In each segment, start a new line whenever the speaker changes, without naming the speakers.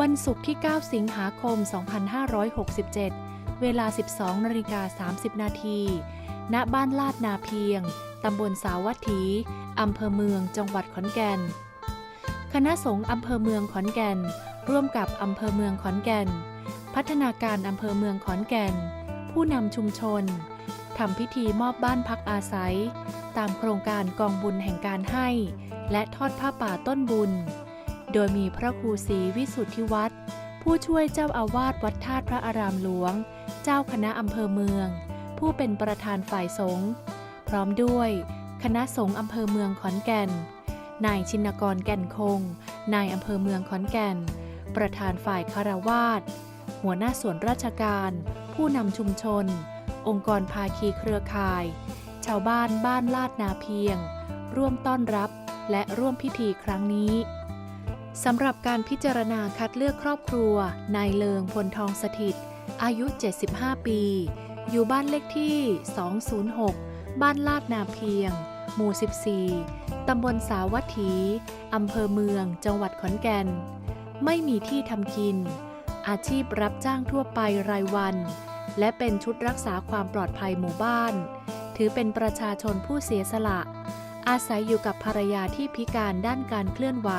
วันศุกร์ที่ 9 สิงหาคม 2567 เวลา 12นาฬิกา30 นาที ณ บ้านลาดนาเพียง ตำบลสาวัตถี อำเภอเมือง จังหวัดขอนแก่น คณะสงฆ์อำเภอเมืองขอนแก่น ร่วมกับอำเภอเมืองขอนแก่น พัฒนาการอำเภอเมืองขอนแก่น ผู้นำชุมชน ทำพิธีมอบบ้านพักอาศัย ตามโครงการกองบุญแห่งการให้ และทอดผ้าป่าต้นบุญ โดยมีพระครูศรีวิสุทธิวัฒน์ผู้ช่วยเจ้าอาวาสวัดธาตุพระอารามหลวง เจ้าคณะอำเภอเมือง ผู้เป็นประธานฝ่ายสงฆ์พร้อมด้วย คณะสงฆ์อำเภอเมืองขอนแก่น นายชินกรแก่นคง นายอำเภอเมืองขอนแก่น ประธานฝ่ายคารวาสหัวหน้าส่วนราชการ ผู้นำชุมชน องค์กรภาคีเครือข่าย ชาวบ้านบ้านลาดนาเพียง ร่วมต้อนรับและร่วมพิธีครั้งนี้ สำหรับการพิจารณาคัดเลือกครอบครัว นายเลิงพลทองสถิต อายุ 75 ปี อยู่บ้านเลขที่ 206 บ้านลาดนาเพียง หมู่ 14 ตำบลสาวัตถี อำเภอเมือง จังหวัดขอนแก่น ไม่มีที่ทำกิน อาชีพรับจ้างทั่วไปรายวัน และเป็นชุดรักษาความปลอดภัยหมู่บ้าน ถือเป็นประชาชนผู้เสียสละ อาศัยอยู่กับภรรยาที่พิการด้านการเคลื่อนไหว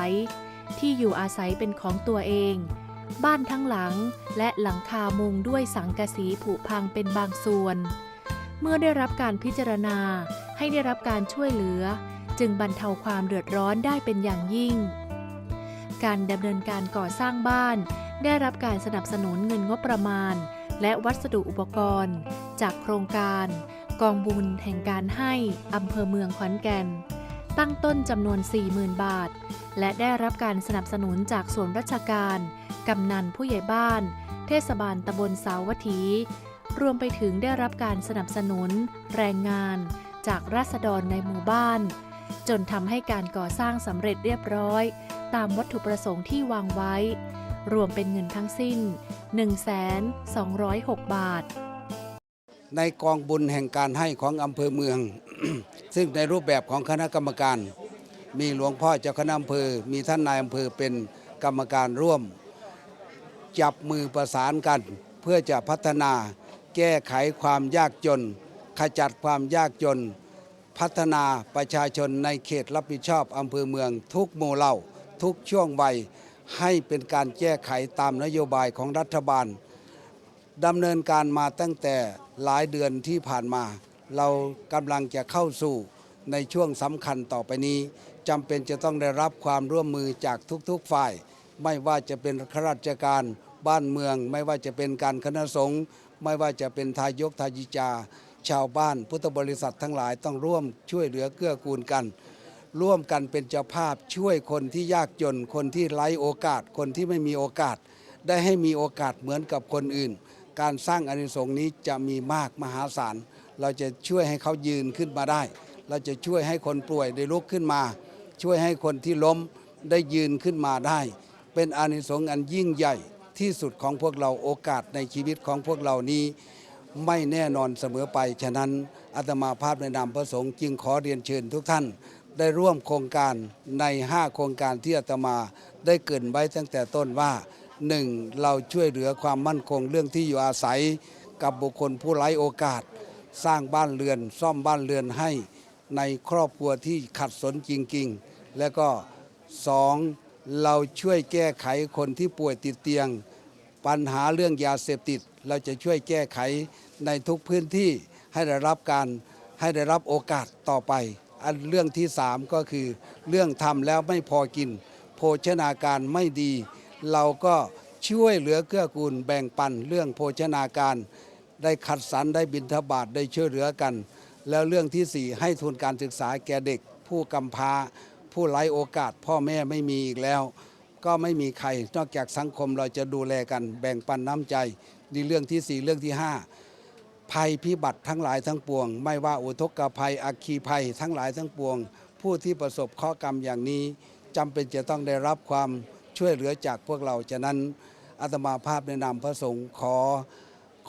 ที่อยู่อาศัยเป็นของตัวเอง บ้านทั้งหลังและหลังคามุงด้วยสังกะสีผุพังเป็นบางส่วน เมื่อได้รับการพิจารณาให้ได้รับการช่วยเหลือ จึงบรรเทาความเดือดร้อนได้เป็นอย่างยิ่ง การดำเนินการก่อสร้างบ้าน ได้รับการสนับสนุนเงินงบประมาณ และวัสดุอุปกรณ์ จากโครงการ กองบุญแห่งการให้อำเภอเมืองขอนแก่น ตั้งต้นจำนวน 40,000 บาท และได้รับการสนับสนุนจากส่วนราชการ กำนันผู้ใหญ่บ้าน เทศบาลตำบลสาวถี รวมไปถึงได้รับการสนับสนุน แรงงาน จากราษฎรในหมู่บ้าน จนทำให้การก่อสร้างสำเร็จเรียบร้อย ตามวัตถุประสงค์ที่วางไว้ รวมเป็นเงินทั้งสิ้น 1,206 บาท
ในกองบุญแห่งการให้ของอำเภอเมือง ซึ่งในรูปแบบของคณะกรรมการ มีหลวงพ่อเจ้าคณะอำเภอ มีท่านนายอำเภอเป็นกรรมการร่วม จับมือประสานกัน เพื่อจะพัฒนาแก้ไขความยากจน ขจัดความยากจน พัฒนาประชาชนในเขตรับผิดชอบอำเภอเมือง ทุกหมู่เหล่าทุกช่วงวัยให้เป็นการแก้ไขตามนโยบายของรัฐบาลดำเนินการมาตั้งแต่หลายเดือนที่ผ่านมา เรากำลังจะเข้าสู่ในช่วงสำคัญต่อไปนี้จำเป็นจะต้องได้รับความร่วมมือจากทุกๆฝ่าย ไม่ว่าจะเป็นข้าราชการบ้านเมือง ไม่ว่าจะเป็นการคณะสงฆ์ไม่ว่าจะเป็นทายกทายิจา ชาวบ้านพุทธบริษัททั้งหลายต้องร่วมช่วยเหลือเกื้อกูลกัน ร่วมกันเป็นเจ้าภาพช่วยคนที่ยากจน คนที่ไร้โอกาส คนที่ไม่มีโอกาส ได้ให้มีโอกาสเหมือนกับคนอื่น การสร้างอานิสงส์นี้จะมีมากมหาศาล เราจะช่วยให้เขายืนขึ้นมาได้ เราจะช่วยให้คนป่วยได้ลุกขึ้นมา ช่วยให้คนที่ล้มได้ยืนขึ้นมาได้ เป็นอานิสงส์อันยิ่งใหญ่ที่สุดของพวกเราโอกาสในชีวิตของพวกเรานี้ ไม่แน่นอนเสมอไป ฉะนั้นอาตมาภาพในนามพระสงฆ์จึงขอเรียนเชิญทุกท่าน ได้ร่วมโครงการใน 5 โครงการที่อาตมาได้เกินไว้ตั้งแต่ต้นว่า 1. เราช่วยเหลือความมั่นคงเรื่องที่อยู่อาศัยกับบุคคลผู้ไร้โอกาส สร้างบ้านเรือน ซ่อมบ้านเรือนให้ในครอบครัวที่ขัดสนจริง ๆ และก็ 2. เราช่วยแก้ไขคนที่ป่วยติดเตียง ปัญหาเรื่องยาเสพติด เราจะช่วยแก้ไขในทุกพื้นที่ให้ได้รับการให้ได้รับโอกาสต่อไป อันเรื่องที่สามก็คือ เรื่องทำแล้วไม่พอกิน โภชนาการไม่ดี เราก็ช่วยเหลือเกื้อกูลแบ่งปันเรื่องโภชนาการ ได้ขัดสรรได้บิณฑบาตได้ช่วยเหลือกัน แล้วเรื่องที่สี่ให้ทุนการศึกษาแก่เด็ก ผู้กำพร้า ผู้ไร้โอกาส พ่อแม่ไม่มีอีกแล้ว ก็ไม่มีใครนอกจากสังคมเราจะดูแลกันแบ่งปันน้ำใจนี่เรื่องที่สี่เรื่องที่ห้าภัยพิบัติทั้งหลายทั้งปวง ไม่ว่าอุทกภัยอัคคีภัยทั้งหลายทั้งปวง ผู้ที่ประสบข้อกรรมอย่างนี้จำเป็นจะต้องได้รับความช่วยเหลือจากพวกเราฉะนั้นอาตมาภาพในนามพระสงฆ์ขอ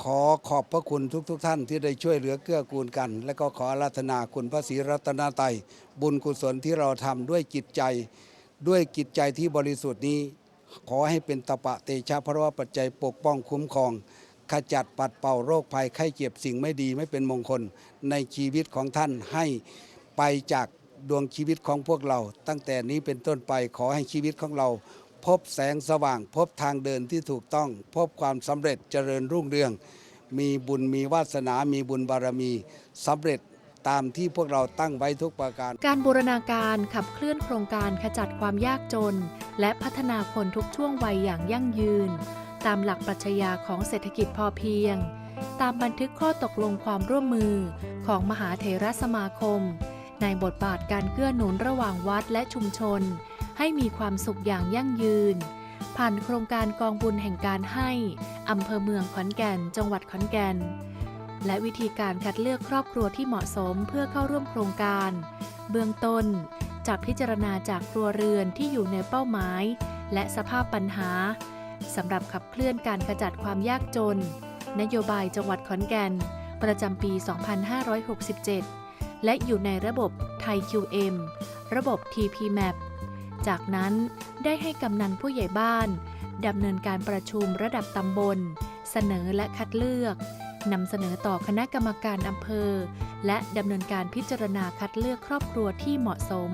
ขอขอบพระคุณทุกๆทท่านที่ได้ช่วยเหลือเกื้อกูลกัน และก็ขออาราธนาคุณพระศรีรัตนตรัยบุญกุศลที่เราทำด้วยจิตใจ ด้วยจิตใจที่บริสุทธิ์นี้ ขอให้เป็นตปะเตชะเพราะว่าปัจจัยปกป้องคุ้มครอง ขจัดปัดเป่าโรคภัยไข้เจ็บสิ่งไม่ดีไม่เป็นมงคล ในชีวิตของท่านให้ไปจากดวงชีวิตของพวกเรา ตั้งแต่นี้เป็นต้นไปขอให้ชีวิตของเรา พบแสงสว่าง พบทางเดินที่ถูกต้อง พบความสำเร็จเจริญรุ่งเรือง มีบุญมีวาสนา มีบุญบารมีสำเร็จตามที่พวกเราตั้งไว้ทุกประการ
การบูรณาการขับเคลื่อนโครงการขจัดความยากจน และพัฒนาคนทุกช่วงวัยอย่างยั่งยืน ตามหลักปรัชญาของเศรษฐกิจพอเพียง ตามบันทึกข้อตกลงความร่วมมือของมหาเถรสมาคม ในบทบาทการเกื้อหนุนระหว่างวัดและชุมชน ให้มีความสุขอย่างยั่งยืน ผ่านโครงการกองบุญแห่งการให้อำเภอเมืองขอนแก่น จังหวัดขอนแก่น และวิธีการคัดเลือกครอบครัวที่เหมาะสมเพื่อเข้าร่วมโครงการ เบื้องต้นจะพิจารณาจากครัวเรือนที่อยู่ในเป้าหมาย และสภาพปัญหาสำหรับขับเคลื่อนการขจัดความยากจน นโยบายจังหวัดขอนแก่น ประจำปี 2567 และอยู่ในระบบไทย QM ระบบ TPMAP จากนั้นได้ให้กำนันผู้ใหญ่บ้านดำเนินการประชุมระดับตำบล เสนอและคัดเลือกนำเสนอต่อคณะกรรมการอำเภอ และดำเนินการพิจารณาคัดเลือกครอบครัวที่เหมาะสม